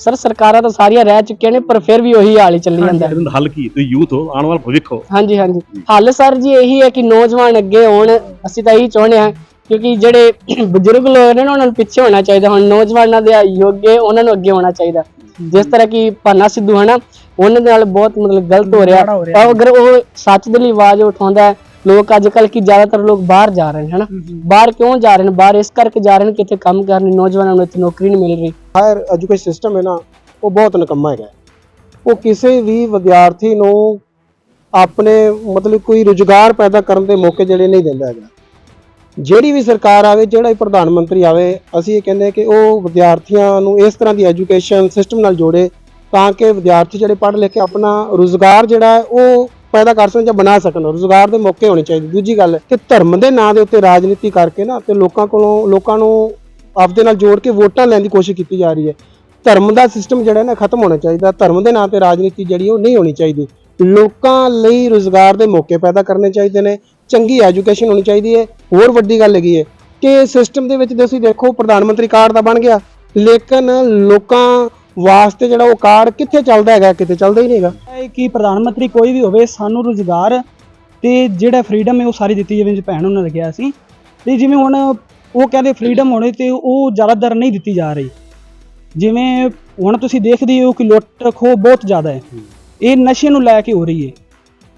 Sir ਸਰਕਾਰਾਂ ਤਾਂ ਸਾਰੀਆਂ ਰਹਿ ਚੁੱਕੀਆਂ ਨੇ ਪਰ ਫਿਰ ਵੀ ਉਹੀ ਹਾਲ ਹੀ ਚੱਲੀ ਜਾਂਦਾ ਹੈ। ਹੱਲ ਕੀ? ਤੁਸੀਂ ਯੂਥ ਹੋ ਆਉਣ ਵਾਲਾ ਭਵਿੱਖ ਹੋ। ਹਾਂਜੀ ਹਾਂਜੀ। ਹੱਲ ਸਰ ਜੀ ਇਹੀ ਹੈ ਕਿ ਨੌਜਵਾਨ ਅੱਗੇ ਆਉਣ ਅਸੀਂ ਤਾਂ ਇਹੀ ਚਾਹੁੰਦੇ ਹਾਂ ਕਿਉਂਕਿ ਜਿਹੜੇ ਬਜ਼ੁਰਗ ਲੋਕ ਨੇ ਨਾ ਉਹਨਾਂ ਨੂੰ ਪਿੱਛੇ ਹੋਣਾ ਚਾਹੀਦਾ ਹੁਣ ਨੌਜਵਾਨਾਂ ਦੇ ਯੋਗੇ ਉਹਨਾਂ ਨੂੰ ਅੱਗੇ ਹੋਣਾ ਚਾਹੀਦਾ। ਜਿਸ ਤਰ੍ਹਾਂ ਕਿ ਪਾਨਾ ਸਿੱਧੂ ਹੈ ਨਾ ਉਹਨਾਂ ਦੇ ਨਾਲ ਬਹੁਤ ਮਤਲਬ ਗਲਤ ਹੋ ਰਿਹਾ। ਅਗਰ ਉਹ ਸੱਚ ਦੇ ਲਈ ਆਵਾਜ਼ ਉਠਾਉਂਦਾ ਹੈ ਲੋਕ ਅੱਜ ਕੱਲ ਕੀ ਜ਼ਿਆਦਾਤਰ ਲੋਕ ਬਾਹਰ ਜਾ ਰਹੇ ਨੇ ਹਨਾ? ਬਾਹਰ ਕਿਉਂ ਜਾ ਰਹੇ ਨੇ? ਬਾਹਰ ਇਸ ਕਰਕੇ ਜਾ ਰਹੇ ਨੇ ਕਿ ਇੱਥੇ ਕੰਮ ਕਰਨ ਨੌਜਵਾਨਾਂ ਨੂੰ ਇੱਥੇ ਨੌਕਰੀ ਨਹੀਂ ਮਿਲ ਰਹੀ। ਹਾਇਰ ਐਜੂਕੇਸ਼ਨ ਸਿਸਟਮ ਹੈ ਨਾ ਉਹ ਬਹੁਤ ਨਿਕੰਮਾ ਹੈਗਾ। ਉਹ ਕਿਸੇ ਵੀ ਵਿਦਿਆਰਥੀ ਨੂੰ ਆਪਣੇ ਮਤਲਬ ਕੋਈ ਰੁਜ਼ਗਾਰ ਪੈਦਾ ਕਰਨ ਦੇ ਮੌਕੇ ਜਿਹੜੇ ਨਹੀਂ ਦਿੰਦਾ ਹੈਗਾ। ਜਿਹੜੀ ਵੀ ਸਰਕਾਰ ਆਵੇ ਜਿਹੜਾ ਵੀ ਪ੍ਰਧਾਨ ਮੰਤਰੀ ਆਵੇ ਅਸੀਂ ਇਹ ਕਹਿੰਦੇ ਕਿ ਉਹ ਵਿਦਿਆਰਥੀਆਂ ਨੂੰ ਇਸ ਤਰ੍ਹਾਂ ਦੀ ਐਜੂਕੇਸ਼ਨ ਸਿਸਟਮ ਨਾਲ ਜੋੜੇ ਤਾਂ ਕਿ ਵਿਦਿਆਰਥੀ ਜਿਹੜੇ ਪੜ੍ਹ ਲਿਖ ਕੇ ਆਪਣਾ ਰੁਜ਼ਗਾਰ ਜਿਹੜਾ ਹੈ ਉਹ ਪੈਦਾ ਕਰ ਸਕਣ ਜਾਂ ਬਣਾ ਸਕਣ, ਰੁਜ਼ਗਾਰ ਦੇ ਮੌਕੇ ਹੋਣੇ ਚਾਹੀਦੇ। ਦੂਜੀ ਗੱਲ ਕਿ ਧਰਮ ਦੇ ਨਾਂ ਦੇ ਉੱਤੇ ਰਾਜਨੀਤੀ ਕਰਕੇ ਨਾ, ਤੇ ਲੋਕਾਂ ਕੋਲੋਂ, ਲੋਕਾਂ ਨੂੰ ਆਪਦੇ ਨਾਲ ਜੋੜ ਕੇ ਵੋਟਾਂ ਲੈਣ ਦੀ ਕੋਸ਼ਿਸ਼ ਕੀਤੀ ਜਾ ਰਹੀ ਹੈ। ਧਰਮ ਦਾ ਸਿਸਟਮ ਜਿਹੜਾ ਨਾ, ਖਤਮ ਹੋਣਾ ਚਾਹੀਦਾ। ਧਰਮ ਦੇ ਨਾਂ ਤੇ ਰਾਜਨੀਤੀ ਜਿਹੜੀ ਉਹ ਨਹੀਂ ਹੋਣੀ ਚਾਹੀਦੀ। ਲੋਕਾਂ ਲਈ ਰੁਜ਼ਗਾਰ ਦੇ ਮੌਕੇ ਪੈਦਾ ਕਰਨੇ ਚਾਹੀਦੇ ਨੇ। ਚੰਗੀ ਐਜੂਕੇਸ਼ਨ ਹੋਣੀ ਚਾਹੀਦੀ ਹੈ। ਹੋਰ ਵੱਡੀ ਗੱਲ ਹੈਗੀ ਹੈ ਕਿ ਸਿਸਟਮ ਦੇ ਵਿੱਚ ਤੁਸੀਂ ਦੇਖੋ, ਪ੍ਰਧਾਨ ਮੰਤਰੀ ਕਾਰਡ ਦਾ ਬਣ ਗਿਆ। ਲੇਕਿਨ ਲੋਕਾਂ ਵਾਸਤੇ ਜਿਹੜਾ ਉਹ ਕਾਰਡ ਕਿੱਥੇ ਚੱਲਦਾ ਹੈਗਾ, ਕਿਤੇ ਚੱਲਦਾ ਹੀ ਨਹੀਂਗਾ ਇਹ ਕਿ ਪ੍ਰਧਾਨ ਮੰਤਰੀ ਕੋਈ ਵੀ ਹੋਵੇ, ਸਾਨੂੰ ਰੁਜ਼ਗਾਰ ਤੇ ਜਿਹੜਾ ਫਰੀडम ਹੈ ਉਹ ਸਾਰੀ ਦਿੱਤੀ ਜਾਵੇ, ਜਿਵੇਂ ਭੈਣ ਉਹਨਾਂ ਨੇ ਕਿਹਾ ਸੀ। ਤੇ ਜਿਵੇਂ ਹੁਣ ਉਹ ਕਹਿੰਦੇ ਫਰੀडम ਹੋਣੇ ਤੇ ਉਹ ਜ਼ਿਆਦਾਤਰ ਨਹੀਂ ਦਿੱਤੀ ਜਾ ਰਹੀ। ਜਿਵੇਂ ਹੁਣ ਤੁਸੀਂ ਦੇਖਦੇ ਹੋ ਕਿ ਲੁੱਟ ਖੋ ਬਹੁਤ ਜ਼ਿਆਦਾ ਹੈ। ਇਹ ਨਸ਼ੇ ਨੂੰ ਲੈ ਕੇ ਹੋ ਰਹੀ ਹੈ।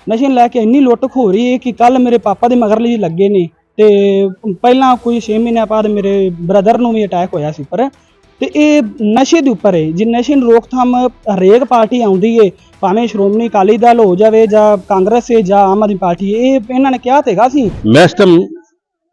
ਨਸ਼ੇ ਨੂੰ ਲੈ ਕੇ ਇੰਨੀ ਲੁੱਟ ਖੋ ਰਹੀ ਹੈ ਕਿ ਕੱਲ ਮੇਰੇ ਪਾਪਾ ਦੇ ਮਗਰ ਲਈ ਲੱਗੇ ਨੇ ਤੇ ਪਹਿਲਾਂ ਕੋਈ 6 ਮਹੀਨੇ ਬਾਅਦ ਮੇਰੇ ਬ੍ਰਦਰ ਨੂੰ ਵੀ ਅਟੈਕ ਹੋਇਆ ਸੀ ਪਰ ਤੇ ਇਹ ਨਸ਼ੇ ਦੇ ਉੱਪਰ ਹੈ। ਜੇ ਨਸ਼ੇ ਨੂੰ ਰੋਕਥਾਮ ਹਰੇਕ ਪਾਰਟੀ ਆਉਂਦੀ ਏ ਭਾਵੇਂ ਸ਼੍ਰੋਮਣੀ ਅਕਾਲੀ ਦਲ ਹੋ ਜਾਵੇ ਜਾਂ ਕਾਂਗਰਸ ਏ ਜਾਂ ਆਮ ਆਦਮੀ ਪਾਰਟੀ ਹੈ, ਇਹ ਇਹਨਾਂ ਨੇ ਕਿਹਾ ਤੇਗਾ ਸੀ। ਮੈਂ ਇਸ ਟਾਈਮ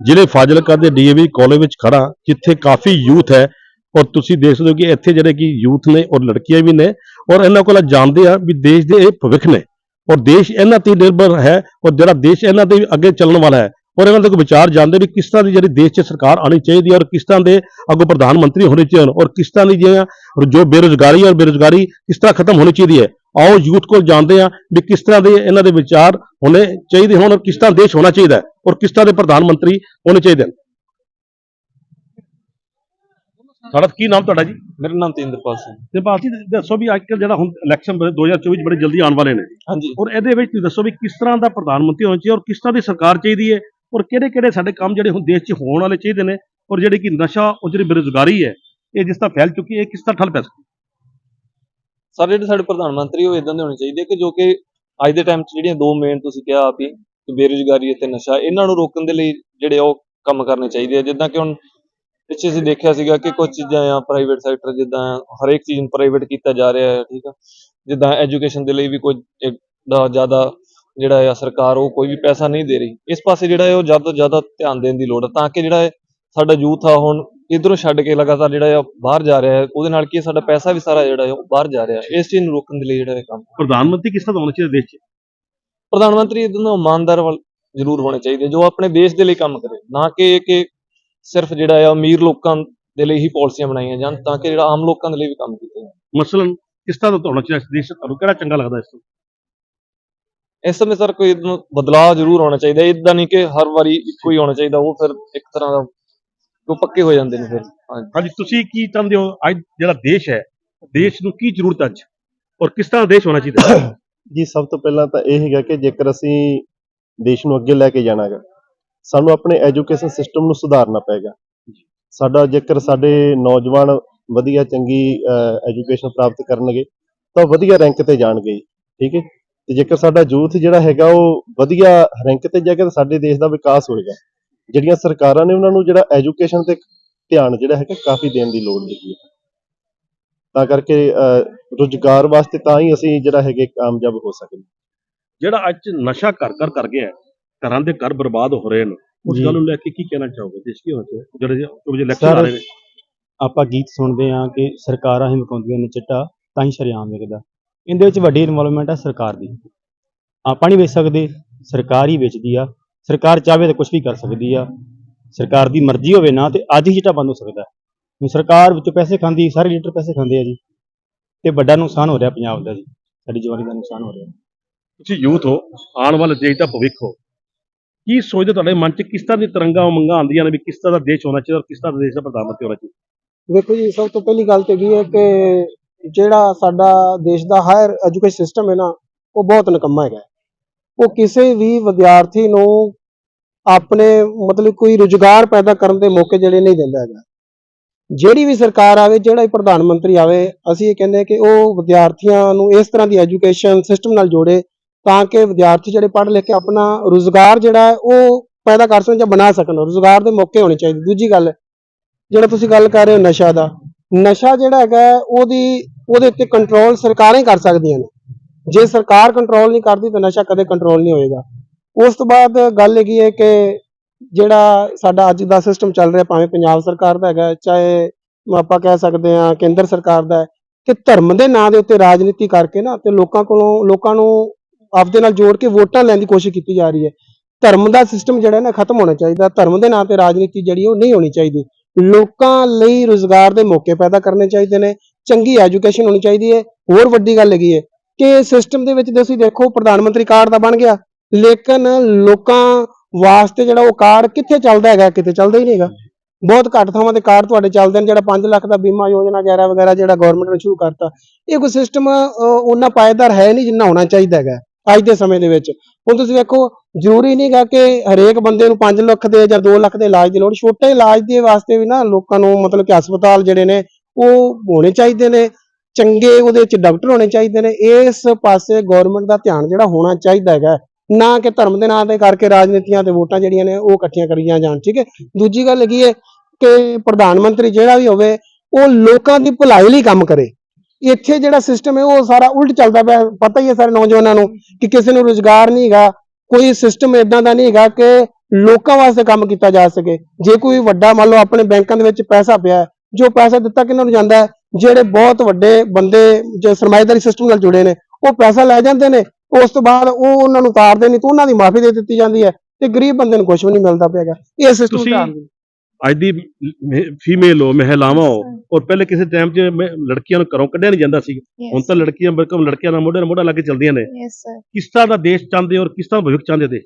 ਜ਼ਿਲ੍ਹੇ ਫਾਜ਼ਿਲਕਾ ਦੇ ਡੀਏਵੀ ਕਾਲਜ ਵਿੱਚ ਖੜਾ ਜਿੱਥੇ ਕਾਫੀ ਯੂਥ ਹੈ। ਔਰ ਤੁਸੀਂ ਦੇਖ ਸਕਦੇ ਹੋ ਕਿ ਇੱਥੇ ਜਿਹੜੇ ਕਿ ਯੂਥ ਨੇ ਔਰ ਲੜਕੀਆਂ ਵੀ ਨੇ ਔਰ ਇਹਨਾਂ ਕੋਲ ਜਾਣਦੇ ਆ ਵੀ ਦੇਸ਼ ਦੇ ਇਹ ਭਵਿੱਖ ਨੇ। ਔਰ ਦੇਸ਼ ਇਹਨਾਂ ਤੇ ਨਿਰਭਰ ਹੈ ਔਰ ਜਿਹੜਾ ਦੇਸ਼ ਇਹਨਾਂ ਦੇ ਅੱਗੇ ਚੱਲਣ ਵਾਲਾ ਹੈ ਔਰ ਇਹਨਾਂ ਦੇ ਕੋਈ ਵਿਚਾਰ ਜਾਣਦੇ ਵੀ ਕਿਸ ਤਰ੍ਹਾਂ ਦੀ ਜਿਹੜੀ ਦੇਸ਼ 'ਚ ਸਰਕਾਰ ਆਣੀ ਚਾਹੀਦੀ ਹੈ ਔਰ ਕਿਸ ਤਰ੍ਹਾਂ ਦੇ ਅੱਗੋਂ ਪ੍ਰਧਾਨ ਮੰਤਰੀ ਹੋਣੇ ਚਾਹੀਦੇ ਔਰ ਕਿਸ ਤਰ੍ਹਾਂ ਦੀ ਜਿਹੜਾ ਜੋ ਬੇਰੁਜ਼ਗਾਰੀ ਔਰ ਬੇਰੁਜ਼ਗਾਰੀ ਕਿਸ ਤਰ੍ਹਾਂ ਖਤਮ ਹੋਣੀ ਚਾਹੀਦੀ ਹੈ ਆਓ ਯੂਥ ਕੋਲ ਜਾਣਦੇ ਆ ਵੀ ਕਿਸ ਤਰ੍ਹਾਂ ਦੇ ਇਹਨਾਂ ਦੇ ਵਿਚਾਰ ਹੋਣੇ ਚਾਹੀਦੇ ਹੋਣ ਔਰ ਕਿਸ ਤਰ੍ਹਾਂ ਦੇਸ਼ ਹੋਣਾ ਚਾਹੀਦਾ ਹੈ ਔਰ ਕਿਸ ਤਰ੍ਹਾਂ ਦੇ ਪ੍ਰਧਾਨ ਮੰਤਰੀ ਹੋਣੇ ਚਾਹੀਦੇ ਹਨ। ਸਾਡਾ ਕੀ ਨਾਮ ਤੁਹਾਡਾ ਜੀ? ਮੇਰਾ ਨਾਮ ਤੇਂਦਰਪਾਲ ਸਿੰਘ। ਤੇ ਬਾਕੀ ਦੱਸੋ ਵੀ ਅੱਜ ਕੱਲ੍ਹ ਜਿਹੜਾ ਹੁਣ ਇਲੈਕਸ਼ਨ 2024 ਚ ਬੜੇ ਜਲਦੀ ਆਉਣ ਵਾਲੇ ਨੇ। ਹਾਂਜੀ। ਔਰ ਇਹਦੇ ਵਿੱਚ ਤੁਸੀਂ ਦੱਸੋ ਵੀ ਕਿਸ ਤਰ੍ਹਾਂ ਦਾ ਪ੍ਰਧਾਨ ਮੰਤਰੀ ਹੋਣਾ ਚਾਹੀਦਾ ਔਰ ਕਿਸ ਤਰ੍ਹਾਂ ਦੀ ਸਰਕਾਰ ਚਾਹੀਦੀ ਹੈ? ਔਰ ਕਿਹੜੇ ਕਿਹੜੇ ਸਾਡੇ ਕੰਮ ਜਿਹੜੇ ਹੁਣ ਦੇਸ਼ 'ਚ ਹੋਣ ਵਾਲੇ ਚਾਹੀਦੇ ਨੇ, ਔਰ ਜਿਹੜੇ ਕਿ ਨਸ਼ਾ ਔਰ ਜਿਹੜੀ ਬੇਰੁਜ਼ਗਾਰੀ ਹੈ, ਇਹ ਜਿਸ ਤਰ੍ਹਾਂ ਫੈਲ ਚੁੱਕੀ ਹੈ ਕਿਸ ਤਰ੍ਹਾਂ ਠੱਲ ਪੈ ਸਕਦੀ ਸਾਰੇ, ਜਿਹੜੇ ਸਾਡੇ ਪ੍ਰਧਾਨ ਮੰਤਰੀ ਉਹ ਇਦਾਂ ਦੇ ਹੋਣੇ ਚਾਹੀਦੇ ਕਿ ਜੋ ਕਿ ਅੱਜ ਦੇ ਟਾਈਮ 'ਚ ਜਿਹੜੀਆਂ ਦੋ ਮੇਨ ਤੁਸੀਂ ਕਿਹਾ ਆਪ ਕਿ ਬੇਰੁਜ਼ਗਾਰੀ ਅਤੇ ਨਸ਼ਾ, ਇਹਨਾਂ ਨੂੰ ਰੋਕਣ ਦੇ ਲਈ ਜਿਹੜੇ ਉਹ ਕੰਮ ਕਰਨੇ ਚਾਹੀਦੇ ਆ। ਜਿੱਦਾਂ ਕਿ ਹੁਣ ਪਿੱਛੇ ਅਸੀਂ ਦੇਖਿਆ ਸੀਗਾ ਕਿ ਕੁਝ ਚੀਜ਼ਾਂ ਆ ਪ੍ਰਾਈਵੇਟ ਸੈਕਟਰ ਜਿੱਦਾਂ ਹਰੇਕ ਚੀਜ਼ ਨੂੰ ਪ੍ਰਾਈਵੇਟ ਕੀਤਾ ਜਾ ਰਿਹਾ ਹੈ, ਠੀਕ ਆ। ਜਿੱਦਾਂ ਐਜੂਕੇਸ਼ਨ ਦੇ ਲਈ ਵੀ ਕੁਝ ਦਾ ਜ਼ਿਆਦਾ ਜਿਹੜਾ ਆ ਸਰਕਾਰ ਉਹ ਕੋਈ ਵੀ ਪੈਸਾ ਨਹੀਂ ਦੇ ਰਹੀ। ਇਸ ਪਾਸੇ ਜਿਹੜਾ ਹੈ ਉਹ ਜ਼ਿਆਦਾ ਤੋਂ ਜ਼ਿਆਦਾ ਧਿਆਨ ਦੇਣ ਦੀ ਲੋੜ ਹੈ ਤਾਂ ਕਿ ਜਿਹੜਾ ਹੈ ਸਾਡਾ ਯੂਥ ਆ ਹੁਣ ਇਧਰੋਂ ਛੱਡ ਕੇ ਲਗਾਤਾਰ ਜਿਹੜਾ ਆ ਬਾਹਰ ਜਾ ਰਿਹਾ ਹੈ ਉਹਦੇ ਨਾਲ ਕੀ ਹੈ, ਸਾਡਾ ਪੈਸਾ ਵੀ ਸਾਰਾ ਜਿਹੜਾ ਹੈ ਉਹ ਬਾਹਰ ਜਾ ਰਿਹਾ ਹੈ। ਇਸ ਚੀਜ਼ ਨੂੰ ਰੋਕਣ ਦੇ ਲਈ ਜਿਹੜਾ ਇਹ ਕੰਮ ਪ੍ਰਧਾਨ ਮੰਤਰੀ ਕਿਸ ਤਰ੍ਹਾਂ ਹੋਣਾ ਚਾਹੀਦਾ ਦੇਸ਼ 'ਚ? ਪ੍ਰਧਾਨ ਮੰਤਰੀ ਦਾ ਇਮਾਨਦਾਰ ਵੱਲ ਜ਼ਰੂਰ ਹੋਣੇ ਚਾਹੀਦੇ ਜੋ ਆਪਣੇ ਦੇਸ਼ ਦੇ ਲਈ ਕੰਮ ਕਰੇ। ਨਾ ਕਿ ਕਿ ਸਿਰਫ ਜਿਹੜਾ ਆ ਅਮੀਰ ਲੋਕਾਂ ਦੇ ਲਈ ਹੀ ਪਾਲਿਸੀਆਂ ਬਣਾਈਆਂ ਜਾਣ ਤਾਂ ਕਿ ਜਿਹੜਾ ਆਮ ਲੋਕਾਂ ਦੇ ਲਈ ਵੀ ਕੰਮ ਕੀਤੇ ਜਾਣ। ਮਸਲਨ ਕਿਸ ਤਰ੍ਹਾਂ ਦਾ ਹੋਣਾ ਚਾਹੀਦਾ ਦੇਸ਼ ਤੁਹਾਨੂੰ ਕਿਹੜਾ ਚੰਗਾ ਲੱਗਦਾ ਇਸ ਤੋਂ? ਇਸ ਸਮੇਂ ਸਰ ਕੋਈ ਇਹਨੂੰ ਬਦਲਾਅ ਜ਼ਰੂਰ ਹੋਣਾ ਚਾਹੀਦਾ ਇਦਾਂ ਨਹੀਂ ਕਿ ਹਰ ਵਾਰੀ ਇੱਕੋ ਹੀ ਹੋਣਾ ਚਾਹੀਦਾ ਉਹ ਫਿਰ ਇੱਕ ਤਰ੍ਹਾਂ ਦਾ ਉਹ ਪੱਕੇ ਹੋ ਜਾਂਦੇ ਨੇ ਫਿਰ ਹਾਂਜੀ। ਹਾਂਜੀ ਤੁਸੀਂ ਕੀ ਚਾਹੁੰਦੇ ਹੋ? ਅੱਜ ਜਿਹੜਾ ਦੇਸ਼ ਹੈ ਦੇਸ਼ ਨੂੰ ਕੀ ਜ਼ਰੂਰਤ ਅੱਜ? ਔਰ ਕਿਸ ਤਰ੍ਹਾਂ ਦਾ ਦੇਸ਼ ਹੋਣਾ ਚਾਹੀਦਾ? ਜੀ ਸਭ ਤੋਂ ਪਹਿਲਾਂ ਤਾਂ ਇਹ ਹੈਗਾ ਕਿ ਜੇਕਰ ਅਸੀਂ ਦੇਸ਼ ਨੂੰ ਅੱਗੇ ਲੈ ਕੇ ਜਾਣਾ ਹੈਗਾ ਸਾਨੂੰ ਆਪਣੇ ਐਜੂਕੇਸ਼ਨ ਸਿਸਟਮ ਨੂੰ ਸੁਧਾਰਨਾ ਪਏਗਾ। ਸਾਡਾ ਜੇਕਰ ਸਾਡੇ ਨੌਜਵਾਨ ਵਧੀਆ ਚੰਗੀ ਐਜੂਕੇਸ਼ਨ ਪ੍ਰਾਪਤ ਕਰਨਗੇ ਤਾਂ ਵਧੀਆ ਰੈਂਕ ਤੇ ਜਾਣਗੇ ਜੀ, ਠੀਕ ਹੈ? ਤੇ ਜੇਕਰ ਸਾਡਾ ਯੂਥ ਜਿਹੜਾ ਹੈਗਾ ਉਹ ਵਧੀਆ ਰੈਂਕ ਤੇ ਜਾਏਗਾ ਤਾਂ ਸਾਡੇ ਦੇਸ਼ ਦਾ ਵਿਕਾਸ ਹੋਏਗਾ। ਜਿਹੜੀਆਂ ਸਰਕਾਰਾਂ ਨੇ ਉਹਨਾਂ ਨੂੰ ਜਿਹੜਾ ਐਜੂਕੇਸ਼ਨ ਤੇ ਧਿਆਨ ਜਿਹੜਾ ਹੈਗਾ ਕਾਫੀ ਦੇਣ ਦੀ ਲੋੜ ਹੈਗੀ ਹੈ। ਤਾਂ ਕਰਕੇ ਅਹ, ਰੁਜ਼ਗਾਰ ਵਾਸਤੇ ਤਾਂ ਹੀ ਅਸੀਂ ਜਿਹੜਾ ਹੈਗੇ ਕਾਮਯਾਬ ਹੋ ਸਕਦੇ। ਜਿਹੜਾ ਅੱਜ ਨਸ਼ਾ ਘਰ ਘਰ ਕਰ ਗਿਆ ਘਰਾਂ ਦੇ ਘਰ ਬਰਬਾਦ ਹੋ ਰਹੇ ਨੇ ਉਸ। ਗੱਲ ਨੂੰ ਲੈ ਕੇ ਕੀ ਕਹਿਣਾ ਚਾਹੋਗੇ? ਦੇਸ਼ ਕੀ ਹੋਣਾ ਚਾਹੀਦਾ? ਜਿਹੜੇ ਜਿਹੜੇ ਸਰ, ਆ ਰਹੇ ਨੇ। ਆਪਾਂ ਗੀਤ ਸੁਣਦੇ ਆ ਕਿ ਸਰਕਾਰਾਂ ਹੀ ਮਕਾਉਂਦੀਆਂ ਨੇ ਚਿੱਟਾ ਤਾਂ ਹੀ ਸ਼ਰੇਆਮ ਵਿਕਦਾ ਇਹਦੇ ਵਿੱਚ ਵੱਡੀ ਇਨਵੋਲਵਮੈਂਟ ਹੈ ਸਰਕਾਰ ਦੀ। ਆਪਾਂ ਨਹੀਂ ਵੇਚ ਸਕਦੇ ਸਰਕਾਰ ਹੀ ਵੇਚਦੀ ਆ। ਸਰਕਾਰ ਚਾਹਵੇ ਤਾਂ ਕੁਝ ਵੀ ਕਰ ਸਕਦੀ ਆ। ਸਰਕਾਰ ਦੀ ਮਰਜ਼ੀ ਹੋਵੇ ਨਾ ਤੇ ਅੱਜ ਹੀ ਚਿੱਟਾ ਬੰਦ ਹੋ ਸਕਦਾ। ਹੈ ਹੁਣ ਸਰਕਾਰ ਵਿੱਚੋਂ ਪੈਸੇ ਖਾਂਦੀ ਸਾਰੇ ਲੀਡਰ ਪੈਸੇ ਖਾਂਦੇ ਆ ਜੀ। ਤੇ ਵੱਡਾ ਨੁਕਸਾਨ ਹੋ ਰਿਹਾ ਪੰਜਾਬ ਦਾ ਜੀ। ਸਾਡੀ ਜਵਾਨੀ ਦਾ ਨੁਕਸਾਨ ਹੋ ਰਿਹਾ। ਤੁਸੀਂ ਯੂਥ ਹੋ ਆਉਣ ਵਾਲੇ ਦੇਸ਼ ਦਾ ਭਵਿੱਖ ਹੋ। ਕੀ ਸੋਚਦੇ ਤੁਹਾਡੇ ਮਨ 'ਚ ਕਿਸ ਤਰ੍ਹਾਂ ਦੀ ਤਰੰਗਾਂ ਉਮੰਗਾਂ ਆਉਂਦੀਆਂ ਨੇ ਵੀ ਕਿਸ ਤਰ੍ਹਾਂ ਦਾ ਦੇਸ਼ ਹੋਣਾ ਚਾਹੀਦਾ ਔਰ ਕਿਸ ਤਰ੍ਹਾਂ ਦਾ ਦੇਸ਼ ਦਾ ਪ੍ਰਧਾਨ ਮੰਤਰੀ ਹੋਣਾ ਚਾਹੀਦਾ? ਵੇਖੋ ਜੀ ਸਭ ਤੋਂ ਪਹਿਲੀ ਗੱਲ ਤੇ ਇਹ ਹੈ ਕਿ ਜਿਹੜਾ ਸਾਡਾ ਦੇਸ਼ ਦਾ ਹਾਇਰ ਐਜੂਕੇਸ਼ਨ ਸਿਸਟਮ ਹੈ ਨਾ, ਉਹ ਬਹੁਤ ਨਿਕੰਮਾ ਹੈਗਾ। ਉਹ ਕਿਸੇ ਵੀ ਵਿਦਿਆਰਥੀ ਨੂੰ ਆਪਣੇ ਮਤਲਬ ਕੋਈ ਰੁਜ਼ਗਾਰ ਪੈਦਾ ਕਰਨ ਦੇ ਮੌਕੇ ਜਿਹੜੇ ਨਹੀਂ ਦਿੰਦਾ ਹੈਗਾ। ਜਿਹੜੀ ਵੀ ਸਰਕਾਰ ਆਵੇ, ਜਿਹੜਾ ਵੀ ਪ੍ਰਧਾਨ ਮੰਤਰੀ ਆਵੇ, ਅਸੀਂ ਇਹ ਕਹਿੰਦੇ ਕਿ ਉਹ ਵਿਦਿਆਰਥੀਆਂ ਨੂੰ ਇਸ ਤਰ੍ਹਾਂ ਦੀ ਐਜੂਕੇਸ਼ਨ ਸਿਸਟਮ ਨਾਲ ਜੋੜੇ ਤਾਂ ਕਿ ਵਿਦਿਆਰਥੀ ਜਿਹੜੇ ਪੜ੍ਹ ਲਿਖ ਕੇ ਆਪਣਾ ਰੁਜ਼ਗਾਰ ਜਿਹੜਾ ਉਹ ਪੈਦਾ ਕਰ ਸਕਣ ਜਾਂ ਬਣਾ ਸਕਣ। ਰੁਜ਼ਗਾਰ ਦੇ ਮੌਕੇ ਹੋਣੇ ਚਾਹੀਦੇ। ਦੂਜੀ ਗੱਲ, ਜਿਹੜਾ ਤੁਸੀਂ ਗੱਲ ਕਰ ਰਹੇ ਹੋ ਨਸ਼ਾ ਦਾ ਨਸ਼ਾ ਜਿਹੜਾ ਹੈਗਾ ਉਹਦੀ, ਉਹਦੇ ਉੱਤੇ ਕੰਟਰੋਲ ਸਰਕਾਰਾਂ ਹੀ ਕਰ ਸਕਦੀਆਂ ਨੇ। ਜੇ ਸਰਕਾਰ ਕੰਟਰੋਲ ਨਹੀਂ ਕਰਦੀ, ਤਾਂ ਨਸ਼ਾ ਕਦੇ ਕੰਟਰੋਲ ਨਹੀਂ ਹੋਏਗਾ। ਉਸ ਤੋਂ ਬਾਅਦ ਗੱਲ ਹੈਗੀ ਹੈ ਕਿ ਜਿਹੜਾ ਸਾਡਾ ਅੱਜ ਦਾ ਸਿਸਟਮ ਚੱਲ ਰਿਹਾ, ਭਾਵੇਂ ਪੰਜਾਬ ਸਰਕਾਰ ਦਾ ਹੈਗਾ, ਚਾਹੇ ਆਪਾਂ ਕਹਿ ਸਕਦੇ ਹਾਂ ਕੇਂਦਰ ਸਰਕਾਰ ਦਾ ਕਿ ਧਰਮ ਦੇ ਨਾਂ ਦੇ ਉੱਤੇ ਰਾਜਨੀਤੀ ਕਰਕੇ ਨਾ, ਤੇ ਲੋਕਾਂ ਕੋਲੋਂ, ਲੋਕਾਂ ਨੂੰ ਆਪਦੇ ਨਾਲ ਜੋੜ ਕੇ ਵੋਟਾਂ ਲੈਣ ਦੀ ਕੋਸ਼ਿਸ਼ ਕੀਤੀ ਜਾ ਰਹੀ ਹੈ। ਧਰਮ ਦਾ ਸਿਸਟਮ ਜਿਹੜਾ ਨਾ ਖਤਮ ਹੋਣਾ ਚਾਹੀਦਾ। ਧਰਮ ਦੇ ਨਾਂ ਤੇ ਰਾਜਨੀਤੀ ਜਿਹੜੀ, ਉਹ ਨਹੀਂ ਹੋਣੀ ਚਾਹੀਦੀ। ਲੋਕਾਂ ਲਈ ਰੁਜ਼ਗਾਰ ਦੇ ਮੌਕੇ ਪੈਦਾ ਕਰਨੇ ਚਾਹੀਦੇ ਨੇ, ਚੰਗੀ ਐਜੂਕੇਸ਼ਨ ਹੋਣੀ ਚਾਹੀਦੀ ਹੈ, ਹੋਰ ਵੱਡੀ ਗੱਲ ਹੈਗੀ ਹੈ ਕਿ ਸਿਸਟਮ ਦੇ ਵਿੱਚ ਤੁਸੀਂ ਦੇਖੋ ਪ੍ਰਧਾਨ ਮੰਤਰੀ ਕਾਰਡ ਦਾ ਬਣ ਗਿਆ, ਲੇਕਿਨ ਲੋਕਾਂ ਵਾਸਤੇ ਜਿਹੜਾ ਉਹ ਕਾਰਡ ਕਿੱਥੇ ਚੱਲਦਾ ਹੈਗਾ, ਕਿਤੇ ਚੱਲਦਾ ਹੀ ਨਹੀਂ ਹੈਗਾ। ਬਹੁਤ ਘੱਟ ਥਾਵਾਂ ਤੇ ਕਾਰਡ ਤੁਹਾਡੇ ਚੱਲਦੇ ਨੇ, ਜਿਹੜਾ 5 ਲੱਖ ਦਾ ਬੀਮਾ ਯੋਜਨਾ ਵਗੈਰਾ ਵਗੈਰਾ ਜਿਹੜਾ ਗਵਰਨਮੈਂਟ ਨੇ ਸ਼ੁਰੂ ਕਰਤਾ, ਇਹ ਕੋਈ ਸਿਸਟਮ ਉਹਨਾਂ ਪਾਇਦਾਰ ਹੈ ਨਹੀਂ ਜਿੰਨਾ ਹੋਣਾ ਚਾਹੀਦਾ ਹੈਗਾ, ਅੱਜ ਦੇ ਸਮੇਂ ਦੇ ਵਿੱਚ। ਹੁਣ ਤੁਸੀਂ ਵੇਖੋ ਜ਼ਰੂਰੀ ਨਹੀਂਗਾ ਕਿ ਹਰੇਕ ਬੰਦੇ ਨੂੰ 5 ਲੱਖ ਦੇ ਜਾਂ 2 ਲੱਖ ਦੇ ਇਲਾਜ ਦੀ ਲੋੜ, ਛੋਟੇ ਇਲਾਜ ਦੇ ਵਾਸਤੇ ਵੀ ਨਾ ਲੋਕਾਂ ਨੂੰ ਮਤਲਬ ਕਿ ਹਸਪਤਾਲ ਜਿਹੜੇ ਨੇ ਉਹ ਹੋਣੇ ਚਾਹੀਦੇ ਨੇ, ਚੰਗੇ ਉਹਦੇ ਵਿੱਚ ਡਾਕਟਰ ਹੋਣੇ ਚਾਹੀਦੇ ਨੇ, ਇਸ ਪਾਸੇ ਗਵਰਨਮੈਂਟ ਦਾ ਧਿਆਨ ਜਿਹੜਾ ਹੋਣਾ ਚਾਹੀਦਾ ਹੈਗਾ, ਨਾ ਕਿ ਧਰਮ ਦੇ ਨਾਂ ਤੇ ਕਰਕੇ ਰਾਜਨੀਤੀਆਂ ਤੇ ਵੋਟਾਂ ਜਿਹੜੀਆਂ ਨੇ ਉਹ ਇਕੱਠੀਆਂ ਕਰੀਆਂ ਜਾਣ ਠੀਕ ਹੈ? ਦੂਜੀ ਗੱਲ ਹੈਗੀ ਹੈ ਕਿ ਪ੍ਰਧਾਨ ਮੰਤਰੀ ਜਿਹੜਾ ਵੀ ਹੋਵੇ, ਉਹ ਲੋਕਾਂ ਦੀ ਭਲਾਈ ਲਈ ਕੰਮ ਕਰੇ। ਇੱਥੇ ਜਿਹੜਾ ਸਿਸਟਮ ਹੈ ਉਹ ਸਾਰਾ ਉਲਟ ਚੱਲਦਾ ਪਿਆ, ਪਤਾ ਹੀ ਹੈ ਸਾਰੇ ਨੌਜਵਾਨਾਂ ਨੂੰ ਕਿ ਕਿਸੇ ਨੂੰ ਰੁਜ਼ਗਾਰ ਨਹੀਂ ਹੈਗਾ ਕੋਈ ਸਿਸਟਮ ਇਦਾਂ ਦਾ ਨਹੀਂ ਹੈਗਾ ਕਿ ਲੋਕਾਂ ਵਾਸਤੇ ਕੰਮ ਕੀਤਾ ਜਾ ਸਕੇ। ਜੇ ਕੋਈ ਵੱਡਾ ਮੰਨ ਲਓ ਆਪਣੇ ਬੈਂਕਾਂ ਦੇ ਵਿੱਚ ਪੈਸਾ ਪਿਆ ਜੋ ਪੈਸਾ ਦਿੱਤਾ ਕਿਹਨਾਂ ਨੂੰ ਜਾਂਦਾ ਜਿਹੜੇ ਬਹੁਤ ਵੱਡੇ ਬੰਦੇ ਜੋ ਸਰਮਾਏਦਾਰੀ ਸਿਸਟਮ ਨਾਲ ਜੁੜੇ ਨੇ ਉਹ ਪੈਸਾ ਲੈ ਜਾਂਦੇ ਨੇ ਉਸ ਤੋਂ ਬਾਅਦ ਉਹ ਉਹਨਾਂ ਨੂੰ ਉਤਾਰਦੇ ਨਹੀਂ ਤਾਂ ਉਹਨਾਂ ਦੀ ਮਾਫੀ ਦੇ ਦਿੱਤੀ ਜਾਂਦੀ ਹੈ ਤੇ ਗਰੀਬ ਬੰਦੇ ਨੂੰ ਕੁਝ ਵੀ ਨਹੀਂ ਮਿਲਦਾ ਪਿਆਗਾ ਇਹ ਸਿਸਟਮ ਧਿਆਨ। ਅੱਜ ਦੀ ਫੀਮੇਲ ਹੋ ਮਹਿਲਾਵਾਂ ਹੋ ਔਰ ਪਹਿਲੇ ਕਿਸੇ ਟਾਈਮ 'ਚ ਲੜਕੀਆਂ ਨੂੰ ਘਰੋਂ ਕੱਢਿਆ ਨਹੀਂ ਜਾਂਦਾ ਸੀ। ਹੁਣ ਤਾਂ ਲੜਕੀਆਂ ਬਿਲਕੁਲ ਲੜਕਿਆਂ ਨਾਲ ਮੋਢੇ ਨਾਲ ਮੋਢਾ ਲਾ ਕੇ ਚੱਲਦੀਆਂ ਨੇ। ਕਿਸ ਤਰ੍ਹਾਂ ਦਾ ਦੇਸ਼ ਚਾਹੁੰਦੇ ਔਰ ਕਿਸ ਤਰ੍ਹਾਂ ਭਵਿੱਖ ਚਾਹੁੰਦੇ ਦੇਸ਼?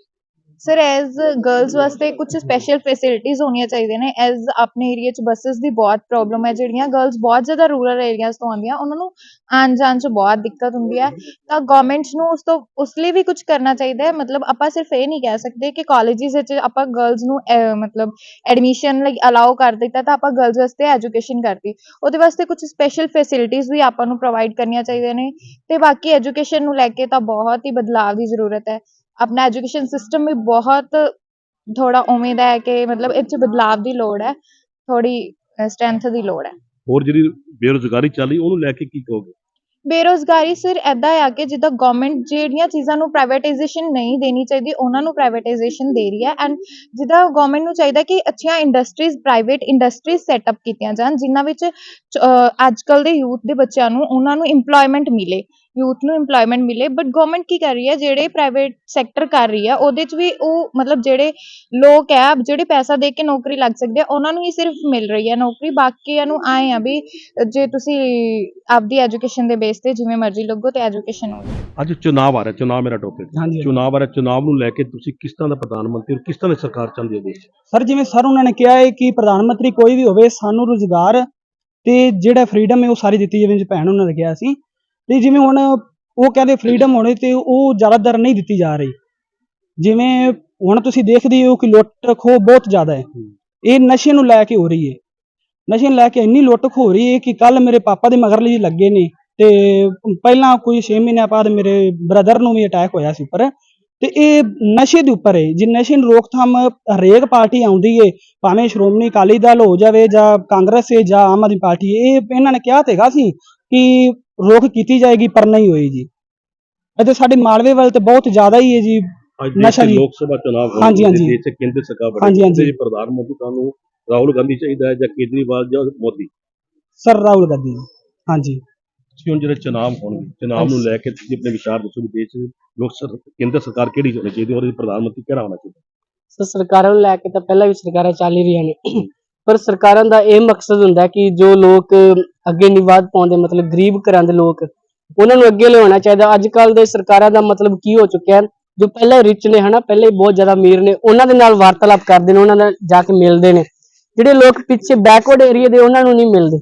ਸਰ ਐਜ਼ ਗਰਲਸ ਵਾਸਤੇ ਕੁਝ ਸਪੈਸ਼ਲ ਫੈਸਿਲਿਟੀਜ਼ ਹੋਣੀਆਂ ਚਾਹੀਦੀਆਂ ਨੇ ਐਜ਼ ਆਪਣੇ ਏਰੀਆ 'ਚ ਬੱਸਸ ਦੀ ਬਹੁਤ ਪ੍ਰੋਬਲਮ ਹੈ, ਜਿਹੜੀਆਂ ਗਰਲਸ ਬਹੁਤ ਜ਼ਿਆਦਾ ਰੂਰਲ ਏਰੀਆਜ਼ ਤੋਂ ਆਉਂਦੀਆਂ, ਉਹਨਾਂ ਨੂੰ ਆਉਣ ਜਾਣ 'ਚ ਬਹੁਤ ਦਿੱਕਤ ਹੁੰਦੀ ਹੈ। ਤਾਂ ਗਵਰਨਮੈਂਟ ਨੂੰ ਉਸ ਤੋਂ, ਉਸ ਲਈ ਵੀ ਕੁਝ ਕਰਨਾ ਚਾਹੀਦਾ ਹੈ। ਮਤਲਬ ਆਪਾਂ ਸਿਰਫ ਇਹ ਨਹੀਂ ਕਹਿ ਸਕਦੇ ਕਿ ਕਾਲਜਿਸ ਵਿੱਚ ਆਪਾਂ ਗਰਲਸ ਨੂੰ ਮਤਲਬ ਐਡਮਿਸ਼ਨ ਲਈ ਅਲਾਉ ਕਰ ਦਿੱਤਾ ਤਾਂ ਆਪਾਂ ਗਰਲਸ ਵਾਸਤੇ ਐਜੂਕੇਸ਼ਨ ਕਰਤੀ ਉਹਦੇ ਵਾਸਤੇ ਕੁਝ ਸਪੈਸ਼ਲ ਫੈਸਿਲਿਟੀਜ਼ ਵੀ ਆਪਾਂ ਨੂੰ ਪ੍ਰੋਵਾਈਡ ਕਰਨੀਆਂ ਚਾਹੀਦੀਆਂ ਨੇ। ਤੇ ਬਾਕੀ ਐਜੂਕੇਸ਼ਨ ਨੂੰ ਲੈ ਕੇ ਤਾਂ ਬਹੁਤ ਹੀ ਬਦਲਾਅ ਦੀ ਜ਼ਰੂਰਤ ਹੈ। ਆਪਣਾ ਐਜੂਕੇਸ਼ਨ ਸਿਸਟਮ ਵੀ ਬਹੁਤ ਥੋੜਾ ਉਮੀਦ ਹੈ ਕਿ ਮਤਲਬ ਇਹ 'ਚ ਬਦਲਾਅ ਦੀ ਲੋੜ ਹੈ ਥੋੜੀ ਸਟਰੈਂਥ ਦੀ ਲੋੜ ਹੈ। ਹੋਰ ਜਿਹੜੀ ਬੇਰੁਜ਼ਗਾਰੀ ਚੱਲੀ ਉਹਨੂੰ ਲੈ ਕੇ ਕੀ ਕਹੋਗੇ? ਬੇਰੁਜ਼ਗਾਰੀ ਸਿਰ ਐਦਾਂ ਆ ਕਿ ਜਿੱਦਾਂ ਗੌਰਮੈਂਟ ਜਿਹੜੀਆਂ ਚੀਜ਼ਾਂ ਨੂੰ ਪ੍ਰਾਈਵੇਟਾਈਜੇਸ਼ਨ ਨਹੀਂ ਦੇਣੀ ਚਾਹੀਦੀ, ਉਹਨਾਂ ਨੂੰ ਪ੍ਰਾਈਵੇਟਾਈਜੇਸ਼ਨ ਦੇ ਰਹੀ ਹੈ ਐਂਡ ਜਿੱਦਾਂ ਗੌਰਮੈਂਟ ਨੂੰ ਚਾਹੀਦਾ ਕਿ ਅੱਛੀਆਂ ਇੰਡਸਟਰੀਜ਼ ਪ੍ਰਾਈਵੇਟ ਇੰਡਸਟਰੀਜ਼ ਸੈਟਅਪ ਕੀਤੀਆਂ ਜਾਣ, ਜਿਨ੍ਹਾਂ ਵਿੱਚ ਅੱਜ ਕੱਲ ਦੇ ਯੂਥ ਦੇ ਬੱਚਿਆਂ ਨੂੰ ਉਹਨਾਂ ਨੂੰ EMPLOYMENT ਮਿਲੇ ਯੂਥ ਨੂੰ EMPLOYMENT ਮਿਲੇ ਬਟ ਗਵਰਨਮੈਂਟ ਕੀ ਕਰ ਰਹੀ ਹੈ, ਜਿਹੜੇ ਪ੍ਰਾਈਵੇਟ ਸੈਕਟਰ ਕਰ ਰਹੀ ਹੈ, ਉਹਦੇ 'ਚ ਵੀ ਉਹ ਮਤਲਬ ਜਿਹੜੇ ਲੋਕ ਹੈ, ਜਿਹੜੇ ਪੈਸਾ ਦੇ ਕੇ ਨੌਕਰੀ ਲੱਗ ਸਕਦੇ ਆ, ਉਹਨਾਂ ਨੂੰ ਹੀ ਸਿਰਫ ਮਿਲ ਰਹੀ ਹੈ ਨੌਕਰੀ, ਬਾਕੀਆਂ ਨੂੰ ਆਏ ਆ ਵੀ ਜੇ ਤੁਸੀਂ ਆਪਦੀ ਐਜੂਕੇਸ਼ਨ ਦੇ ਬੇਸ ਬੇਸ ਤੇ ਜਿਵੇਂ ਮਰਜ਼ੀ ਲੱਗੋ ਤੇ ਐਜੂਕੇਸ਼ਨ ਹੋਵੇ ਅੱਜ ਚੁਣਾਵ ਆ ਰਿਹਾ ਚੁਣਾਵ ਮੇਰਾ ਟੌਪਿਕ ਹਾਂਜੀ। ਚੁਣਾਵ ਆ ਰਿਹਾ ਨੂੰ ਲੈ ਕੇ ਤੁਸੀਂ ਕਿਸ ਤਰ੍ਹਾਂ ਦਾ ਪ੍ਰਧਾਨ ਮੰਤਰੀ ਕਿਸ ਤਰ੍ਹਾਂ ਦੀ ਸਰਕਾਰ ਚਾਹੁੰਦੇ ਹੋ ਸਰ ਜਿਵੇਂ ਸਰ ਉਹਨਾਂ ਨੇ ਕਿਹਾ ਹੈ ਕਿ ਪ੍ਰਧਾਨ ਮੰਤਰੀ ਕੋਈ ਵੀ ਹੋਵੇ ਸਾਨੂੰ ਰੋਜ਼ਗਾਰ ਤੇ ਜਿਹੜਾ ਫਰੀडम ਹੈ ਉਹ ਸਾਰੀ ਦਿੱਤੀ ਜਾਵੇ ਜਿਵੇਂ ਭੈਣ ਉਹਨਾਂ ਨੇ ਕਿਹਾ ਸੀ। ਤੇ ਜਿਵੇਂ ਹੁਣ ਉਹ ਕਹਿੰਦੇ ਫਰੀडम ਹੋਣੇ ਤੇ ਉਹ ਜ਼ਿਆਦਾਤਰ ਨਹੀਂ ਦਿੱਤੀ ਜਾ ਰਹੀ। ਜਿਵੇਂ ਹੁਣ ਤੁਸੀਂ ਦੇਖਦੇ ਹੋ ਕਿ ਲੁੱਟ ਖੋਹ ਬਹੁਤ ਜ਼ਿਆਦਾ ਹੈ। ਇਹ ਨਸ਼ੇ ਨੂੰ ਲੈ ਕੇ ਹੋ ਰਹੀ ਹੈ। ਨਸ਼ੇ ਨੂੰ ਲੈ ਕੇ ਇੰਨੀ ਲੁੱਟ ਖੋ ਰਹੀ ਹੈ ਕਿ ਕੱਲ ਮੇਰੇ ਪਾਪਾ ਦੇ ਮਗਰ ਲਈ ਲੱਗੇ ਨੇ। ਤੇ ਪਹਿਲਾਂ ਕੋਈ 6 ਮਹੀਨਿਆਂ ਬਾਅਦ ਮੇਰੇ ਬ੍ਰਦਰ ਨੂੰ ਵੀ ਅਟੈਕ ਹੋਇਆ ਸੀ ਉੱਪਰ ਤੇ ਇਹ ਨਸ਼ੇ ਦੇ ਉੱਪਰ ਹੈ ਜੇ ਨਸ਼ੇ ਨੂੰ ਰੋਕਥਾਮ ਹਰੇਕ ਪਾਰਟੀ ਆਉਂਦੀ ਏ ਭਾਵੇਂ ਸ਼੍ਰੋਮਣੀ ਅਕਾਲੀ ਦਲ ਹੋ ਜਾਵੇ ਜਾਂ ਕਾਂਗਰਸ ਹੈ ਜਾਂ ਆਮ ਆਦਮੀ ਪਾਰਟੀ ਹੈ, ਇਹ ਇਹਨਾਂ ਨੇ ਕਿਹਾ ਤੇਗਾ ਸੀ ਕਿ ਰੋਕ ਕੀਤੀ ਜਾਏਗੀ ਪਰ ਨਹੀਂ ਹੋਈ ਜੀ। ਅਤੇ ਸਾਡੇ ਮਾਲਵੇ ਵੱਲ ਤੇ ਬਹੁਤ ਜ਼ਿਆਦਾ ਹੀ ਹੈ ਜੀ ਨਸ਼ਾ ਜੀ। ਲੋਕ ਸਭਾ ਚੁਣਾਵ ਹੋਣ ਹਾਂਜੀ, ਹਾਂਜੀ। 'ਚ ਕੇਂਦਰ ਸਰਕਾਰ ਬਣੀ 'ਚ ਪ੍ਰਧਾਨ ਮੰਤਰੀ ਤੁਹਾਨੂੰ ਰਾਹੁਲ ਗਾਂਧੀ ਚਾਹੀਦਾ ਹੈ ਜਾਂ ਕੇਜਰੀਵਾਲ ਜਾਂ ਮੋਦੀ? ਸਰ ਰਾਹੁਲ ਗਾਂਧੀ ਹਾਂਜੀ। ਤੁਸੀਂ ਹੁਣ ਜਿਹੜੇ ਚੁਣਾਵ ਹੋਣਗੇ ਚੁਣਾਵ ਨੂੰ ਲੈ ਕੇ ਤੁਸੀਂ ਆਪਣੇ ਵਿਚਾਰ ਦੱਸੋ ਵੀ ਦੇਸ਼ 'ਚ ਲੋਕ ਸਰ ਕੇਂਦਰ ਸਰਕਾਰ ਕਿਹੜੀ ਹੋਣੀ ਚਾਹੀਦੀ ਹੈ ਔਰ ਪ੍ਰਧਾਨ ਮੰਤਰੀ ਕਿਹੜਾ ਹੋਣਾ ਚਾਹੀਦਾ? ਸੋ ਸਰਕਾਰਾਂ ਨੂੰ ਲੈ ਕੇ ਤਾਂ ਪਹਿਲਾਂ ਵੀ ਸਰਕਾਰਾਂ ਚੱਲ ਹੀ ਰਹੀਆਂ ਨੇ। ਪਰ ਸਰਕਾਰਾਂ ਦਾ ਇਹ ਮਕਸਦ ਹੁੰਦਾ ਕਿ ਜੋ ਲੋਕ ਅੱਗੇ ਨਹੀਂ ਵਧ ਪਾਉਂਦੇ ਮਤਲਬ ਗਰੀਬ ਘਰਾਂ ਦੇ ਲੋਕ ਉਹਨਾਂ ਨੂੰ ਅੱਗੇ ਲਿਆਉਣਾ ਚਾਹੀਦਾ। ਅੱਜ ਕੱਲ ਦੇ ਸਰਕਾਰਾਂ ਦਾ ਮਤਲਬ ਕੀ ਹੋ ਚੁੱਕਿਆ ਹੈ ਜੋ ਪਹਿਲੇ ਰਿਚ ਨੇ ਹਨਾ ਪਹਿਲੇ ਬਹੁਤ ਜ਼ਿਆਦਾ ਅਮੀਰ ਨੇ ਉਹਨਾਂ ਦੇ ਨਾਲ ਵਾਰਤਾਲਾਪ ਕਰਦੇ ਨੇ ਉਹਨਾਂ ਨਾਲ ਜਾ ਕੇ ਮਿਲਦੇ ਨੇ। ਜਿਹੜੇ ਲੋਕ ਪਿੱਛੇ ਬੈਕਵਰਡ ਏਰੀਆ ਦੇ ਉਹਨਾਂ ਨੂੰ ਨਹੀਂ ਮਿਲਦੇ।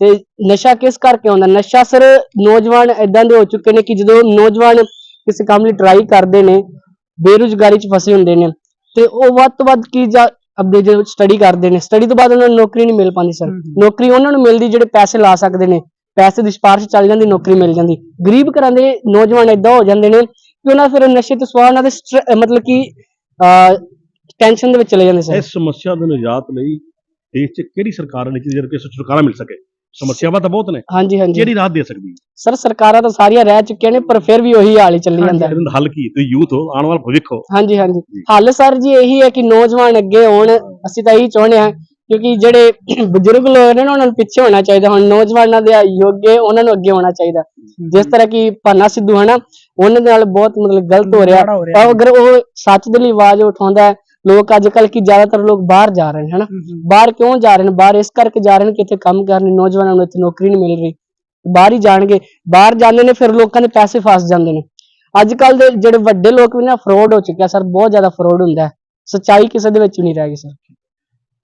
ਤੇ ਨਸ਼ਾ ਕਿਸ ਕਰਕੇ ਆਉਂਦਾ? ਨਸ਼ਾ ਸਰ ਨੌਜਵਾਨ ਇਦਾਂ ਦੇ ਹੋ ਚੁੱਕੇ ਨੇ ਕਿ ਜਦੋਂ ਨੌਜਵਾਨ ਕਿਸੇ ਕੰਮ ਲਈ ਟਰਾਈ ਕਰਦੇ ਨੇ ਬੇਰੁਜ਼ਗਾਰੀ 'ਚ ਫਸੇ ਹੁੰਦੇ ਨੇ ਤੇ ਉਹ ਵੱਧ ਤੋਂ ਵੱਧ ਕੀ ਜਾਂ ਅੱਗੇ ਜਦੋਂ ਸਟੱਡੀ ਕਰਦੇ ਨੇ? ਸਟੱਡੀ ਤੋਂ ਬਾਅਦ ਉਹਨਾਂ ਨੂੰ ਨੌਕਰੀ ਨਹੀਂ ਮਿਲ ਪਾਉਂਦੀ ਸਰ ਨੌਕਰੀ ਉਹਨਾਂ ਨੂੰ ਮਿਲਦੀ ਜਿਹੜੇ ਪੈਸੇ ਲਾ ਸਕਦੇ ਨੇ ਪੈਸੇ ਦੀ ਸਿਫਾਰਿਸ਼ ਚੱਲ ਜਾਂਦੀ ਨੌਕਰੀ ਮਿਲ ਜਾਂਦੀ। ਗਰੀਬ ਘਰਾਂ ਦੇ ਨੌਜਵਾਨ ਇਦਾਂ ਹੋ ਜਾਂਦੇ ਨੇ ਕਿ ਉਹਨਾਂ ਫਿਰ ਨਸ਼ੇ ਤੋਂ ਸਵਾਹ ਉਹਨਾਂ ਦੇ ਮਤਲਬ ਕਿ ਟੈਨਸ਼ਨ ਦੇ ਵਿੱਚ ਚਲੇ ਜਾਂਦੇ ਸਰ ਇਸ ਸਮੱਸਿਆ ਦੇ ਨਿਜਾਤ ਲਈ ਦੇਸ਼ 'ਚ ਕਿਹੜੀ ਸਰਕਾਰ ਨੇ ਜਿਹਦੇ ਕਰਕੇ ਛੁਟਕਾਰਾ ਮਿਲ ਸਕੇ? ਸਮੱਸਿਆਵਾਂ ਤਾਂ ਬਹੁਤ ਨੇ। ਹਾਂਜੀ ਹਾਂਜੀ। ਕਿਹੜੀ ਰਾਹਤ ਦੇ ਸਕਦੀ ਹੈ? ਸਰ ਸਰਕਾਰਾਂ ਤਾਂ ਸਾਰੀਆਂ ਰਹਿ ਚੁੱਕੀਆਂ ਨੇ ਪਰ ਫਿਰ ਵੀ ਉਹੀ ਹਾਲ ਹੀ ਚੱਲੀ ਜਾਂਦਾ। ਹੈ। ਇਹਦਾ ਹੱਲ ਕੀ? ਤੁਸੀਂ ਯੂਥ ਹੋ ਆਉਣ ਵਾਲਾ ਭਵਿੱਖ ਹੋ। ਹਾਂਜੀ ਹਾਂਜੀ। ਹੱਲ ਸਰ ਜੀ ਇਹੀ ਹੈ ਕਿ ਨੌਜਵਾਨ ਅੱਗੇ ਆਉਣ। ਅਸੀਂ ਤਾਂ ਇਹੀ ਚਾਹੁੰਦੇ ਹਾਂ ਕਿਉਂਕਿ ਜਿਹੜੇ ਬਜ਼ੁਰਗ ਲੋਕ ਨੇ ਨਾ ਉਹਨਾਂ ਨੂੰ ਪਿੱਛੇ ਹੋਣਾ ਚਾਹੀਦਾ। ਹੁਣ ਨੌਜਵਾਨਾਂ ਦੇ ਯੋਗ ਹੈ ਉਹਨਾਂ ਨੂੰ ਅੱਗੇ ਹੋਣਾ ਚਾਹੀਦਾ। ਜਿਸ ਤਰ੍ਹਾਂ ਕਿ ਭਾਨਾ ਸਿੱਧੂ ਹੈ ਨਾ ਉਹਨਾਂ ਦੇ ਨਾਲ ਬਹੁਤ ਮਤਲਬ ਗਲਤ ਹੋ ਰਿਹਾ। ਮਾੜਾ ਹੋ ਰਿਹਾ। ਪਰ ਅਗਰ ਉਹ ਸੱਚ ਦੇ ਲਈ ਆਵਾਜ਼ ਉਠਾਉਂਦਾ ਹੈ ਲੋਕ ਅੱਜ ਕੱਲ ਕੀ ਜ਼ਿਆਦਾਤਰ ਲੋਕ ਬਾਹਰ ਜਾ ਰਹੇ ਨੇ ਹਨਾ? ਬਾਹਰ ਕਿਉਂ ਜਾ ਰਹੇ ਨੇ? ਬਾਹਰ ਇਸ ਕਰਕੇ ਜਾ ਰਹੇ ਨੇ ਕਿ ਇੱਥੇ ਕੰਮ ਕਰਨ ਨੌਜਵਾਨਾਂ ਨੂੰ ਇੱਥੇ ਨੌਕਰੀ ਨਹੀਂ ਮਿਲ ਰਹੀ। ਬਾਹਰ ਹੀ ਜਾਣਗੇ। ਬਾਹਰ ਜਾਂਦੇ ਨੇ ਫਿਰ ਲੋਕਾਂ ਦੇ ਪੈਸੇ ਫਸ ਜਾਂਦੇ ਨੇ। ਅੱਜ ਕੱਲ ਦੇ ਜਿਹੜੇ ਵੱਡੇ ਲੋਕ ਵੀ ਨਾ ਫਰਾਡ ਹੋ ਚੁੱਕਿਆ ਸਰ ਬਹੁਤ ਜ਼ਿਆਦਾ ਫਰਾਡ ਹੁੰਦਾ ਹੈ। ਸੱਚਾਈ ਕਿਸੇ ਦੇ ਵਿੱਚ ਨਹੀਂ ਰਹਿ ਗਈ ਸਰ।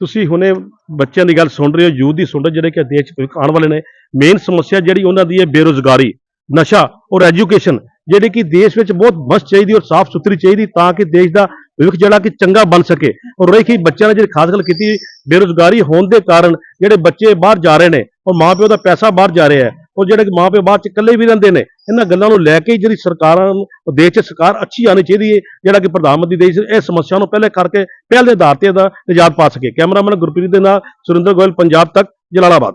ਤੁਸੀਂ ਹੁਣੇ ਬੱਚਿਆਂ ਦੀ ਗੱਲ ਸੁਣ ਰਹੇ ਹੋ ਯੂਥ ਦੀ ਸੁਣ ਰਹੇ ਜਿਹੜੇ ਕਿ ਦੇਸ਼ 'ਚ ਭਵਿੱਖ ਆਉਣ ਵਾਲੇ ਨੇ। ਮੇਨ ਸਮੱਸਿਆ ਜਿਹੜੀ ਉਹਨਾਂ ਦੀ ਹੈ ਬੇਰੁਜ਼ਗਾਰੀ ਨਸ਼ਾ ਔਰ ਐਜੂਕੇਸ਼ਨ ਜਿਹੜੀ ਕਿ ਦੇਸ਼ ਵਿੱਚ ਬਹੁਤ ਮਸਤ ਚਾਹੀਦੀ ਔਰ ਸਾਫ਼ ਸੁਥਰੀ ਚਾਹੀਦੀ ਤਾਂ ਕਿ ਦੇਸ਼ ਦਾ ਭਵਿੱਖ ਜਿਹੜਾ ਕਿ ਚੰਗਾ ਬਣ ਸਕੇ। ਔਰ ਰਹੀ ਕਿ ਬੱਚਿਆਂ ਨੇ ਜਿਹੜੀ ਖਾਸ ਗੱਲ ਕੀਤੀ, ਬੇਰੁਜ਼ਗਾਰੀ ਹੋਣ ਦੇ ਕਾਰਨ ਜਿਹੜੇ ਬੱਚੇ ਬਾਹਰ ਜਾ ਰਹੇ ਨੇ, ਔਰ ਮਾਪਿਓ ਦਾ ਪੈਸਾ ਬਾਹਰ ਜਾ ਰਿਹਾ ਹੈ, ਔਰ ਜਿਹੜੇ ਕਿ ਮਾਪਿਓ ਬਾਹਰ ਚ ਇਕੱਲੇ ਵੀ ਰਹਿੰਦੇ ਨੇ, ਇਹਨਾਂ ਗੱਲਾਂ ਨੂੰ ਲੈ ਕੇ ਹੀ ਜਿਹੜੀ ਸਰਕਾਰਾਂ ਨੂੰ ਦੇਸ਼ 'ਚ ਸਰਕਾਰ ਅੱਛੀ ਆਣੀ ਚਾਹੀਦੀ ਹੈ, ਜਿਹੜਾ ਕਿ ਪ੍ਰਧਾਨ ਮੰਤਰੀ ਦੇਸ਼ ਇਹ ਸਮੱਸਿਆ ਨੂੰ ਪਹਿਲੇ ਕਰਕੇ, ਪਹਿਲ ਦੇ ਆਧਾਰ ਤੇ ਇਹਦਾ ਨਿਜਾਤ ਪਾ ਸਕੇ। ਕੈਮਰਾਮੈਨ ਗੁਰਪ੍ਰੀਤ ਦੇ ਨਾਲ ਸੁਰਿੰਦਰ ਗੋਇਲ, ਪੰਜਾਬ ਤੱਕ, ਜਲਾਲਾਬਾਦ।